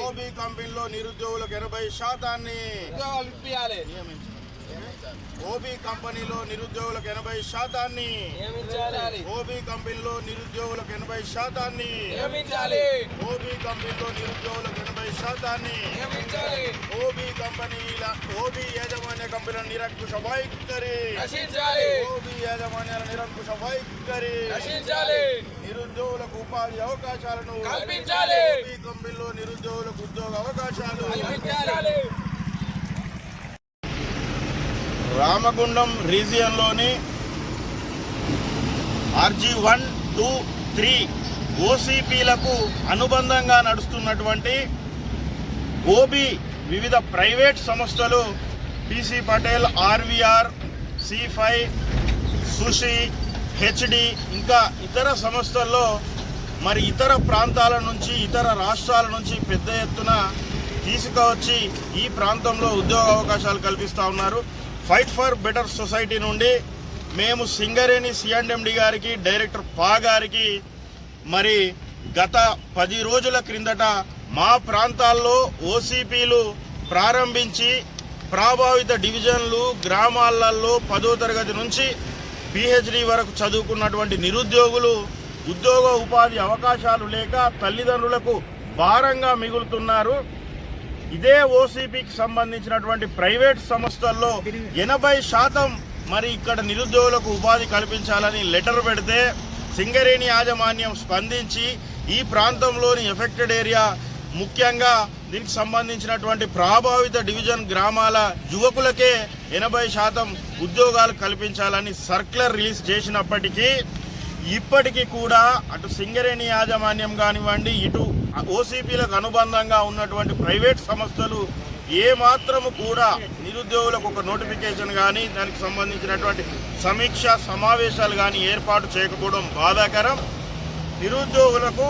OB కంపెనీలో నిరుద్యోగులకు ఎనభై శాతాన్ని నియమించాలి. ఓబీ కంపెనీలో నిరుద్యోగులకు ఎనభై శాతాన్ని. ఓబీ కంపెనీలో నిరుద్యోగులకు ఎనభై శాతాన్ని. ఓబీ కంపెనీలో నిరుద్యోగులకు ఎనభై శాతాన్ని. ఓబీ కంపెనీల ఓబీ యాజమాన్య కంపెనీల నిరంకుశ వైఖరి. ఓబీ యాజమాన్యాల నిరంకుశ వైఖరి. నిరుద్యోగులకు ఉపాధి అవకాశాలను. కల్పించాలి. ఓబీ కంపెనీలో నిరుద్యోగులకు ఉద్యోగ అవకాశాలు. రామగుండం రీజియన్లోని ఆర్జీ వన్ టూ త్రీ ఓసీపీలకు అనుబంధంగా నడుస్తున్నటువంటి ఓబీ వివిధ ప్రైవేట్ సంస్థలు PC Patel RVR C five Sushee HD ఇంకా ఇతర సంస్థల్లో మరి ఇతర ప్రాంతాల నుంచి ఇతర రాష్ట్రాల నుంచి పెద్ద ఎత్తున తీసుకువచ్చి ఈ ప్రాంతంలో ఉద్యోగ అవకాశాలు కల్పిస్తూ ఉన్నారు. ఫైట్ ఫర్ బెటర్ సొసైటీ నుండి మేము సింగరేణి సిఎండ్ఎండి గారికి డైరెక్టర్ పా గారికి మరి గత పది రోజుల క్రిందట మా ప్రాంతాల్లో ఓసీపీలు ప్రారంభించి ప్రభావిత డివిజన్లు గ్రామాలలో పదో తరగతి నుంచి పిహెచ్డి వరకు చదువుకున్నటువంటి నిరుద్యోగులు ఉద్యోగ ఉపాధి అవకాశాలు లేక తల్లిదండ్రులకు భారంగా మిగులుతున్నారు. ఇదే ఓసీపీకి సంబంధించినటువంటి ప్రైవేట్ సంస్థల్లో ఎనభై శాతం మరి ఇక్కడ నిరుద్యోగులకు ఉపాధి కల్పించాలని లెటర్ పెడితే సింగరేణి యాజమాన్యం స్పందించి ఈ ప్రాంతంలోని ఎఫెక్టెడ్ ఏరియా ముఖ్యంగా దీనికి సంబంధించినటువంటి ప్రభావిత డివిజన్ గ్రామాల యువకులకే ఎనభై శాతం ఉద్యోగాలు కల్పించాలని సర్క్యులర్ రిలీజ్ చేసినప్పటికీ ఇప్పటికీ కూడా అటు సింగరేణి యాజమాన్యం కానివ్వండి ఇటు ఓసీపీలకు అనుబంధంగా ఉన్నటువంటి ప్రైవేట్ సంస్థలు ఏమాత్రము కూడా నిరుద్యోగులకు ఒక నోటిఫికేషన్ కానీ దానికి సంబంధించినటువంటి సమీక్ష సమావేశాలు కానీ ఏర్పాటు చేయకపోవడం బాధాకరం. నిరుద్యోగులకు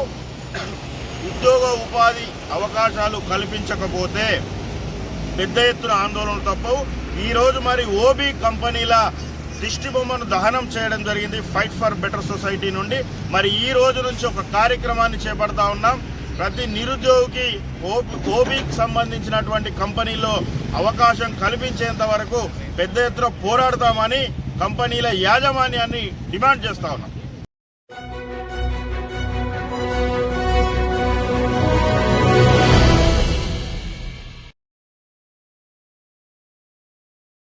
ఉద్యోగ ఉపాధి అవకాశాలు కల్పించకపోతే పెద్ద ఎత్తున ఆందోళనలు తప్పవు. ఈరోజు మరి ఓబీ కంపెనీల దిష్టి బొమ్మను దహనం చేయడం జరిగింది. ఫైట్ ఫర్ బెటర్ సొసైటీ నుండి. మరి ఈ రోజు నుంచి ఒక కార్యక్రమాన్ని చేపడతా ఉన్నాం. ప్రతి నిరుద్యోగికి ఓబీ ఓబీకి సంబంధించినటువంటి కంపెనీలో అవకాశం కల్పించేంత వరకు పెద్ద ఎత్తున పోరాడతామని కంపెనీల యాజమాన్యాన్ని డిమాండ్ చేస్తా ఉన్నాం.